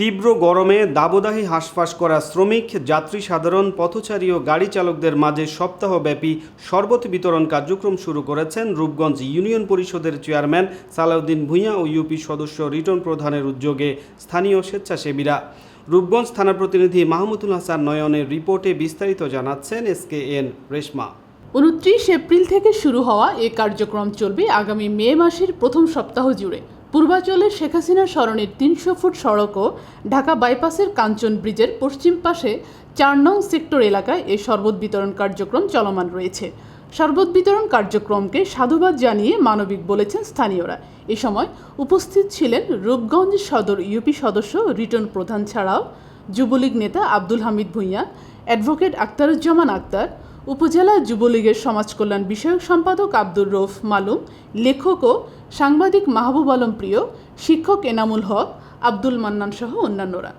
তীব্র গরমে দাবদাহী হাঁসফাঁস করা শ্রমিক, যাত্রী সাধারণ, পথচারী ও গাড়ি চালকদের মাঝে সপ্তাহব্যাপী শরবত বিতরণ কার্যক্রম শুরু করেছেন রূপগঞ্জ ইউনিয়ন পরিষদের চেয়ারম্যান সালাউদ্দিন ভূঁইয়া ও ইউপি সদস্য রিটন প্রধানের উদ্যোগে স্থানীয় স্বেচ্ছাসেবীরা। রূপগঞ্জ থানা প্রতিনিধি মাহমুদুল হাসান নয়নের রিপোর্টে বিস্তারিত জানাচ্ছেন এস কে এন রেশমা। উনত্রিশ এপ্রিল থেকে শুরু হওয়া এ কার্যক্রম চলবে আগামী মে মাসের প্রথম সপ্তাহ জুড়ে। পূর্বাঞ্চলের শেখ হাসিনা সরণির তিনশো ফুট সড়ক ও ঢাকা বাইপাসের কাঞ্চন ব্রিজের পশ্চিম পাশে চার নং সেক্টর এলাকায় এই শরবত বিতরণ কার্যক্রম চলমান রয়েছে। শরবত বিতরণ কার্যক্রমকে সাধুবাদ জানিয়ে মানবিক বলেছেন স্থানীয়রা। এ সময় উপস্থিত ছিলেন রূপগঞ্জ সদর ইউপি সদস্য রিটন প্রধান ছাড়াও যুবলীগ নেতা আব্দুল হামিদ ভূঁইয়া, অ্যাডভোকেট আক্তারুজ্জামান আক্তার উপজেলা যুবলীগের সমাজ কল্যাণ বিষয়ক সম্পাদক আব্দুর রৌফ মালুম, লেখক ও সাংবাদিক মাহবুব আলম প্রিয় শিক্ষক এনামুল হক আব্দুল মান্নান সহ অন্যান্যরা।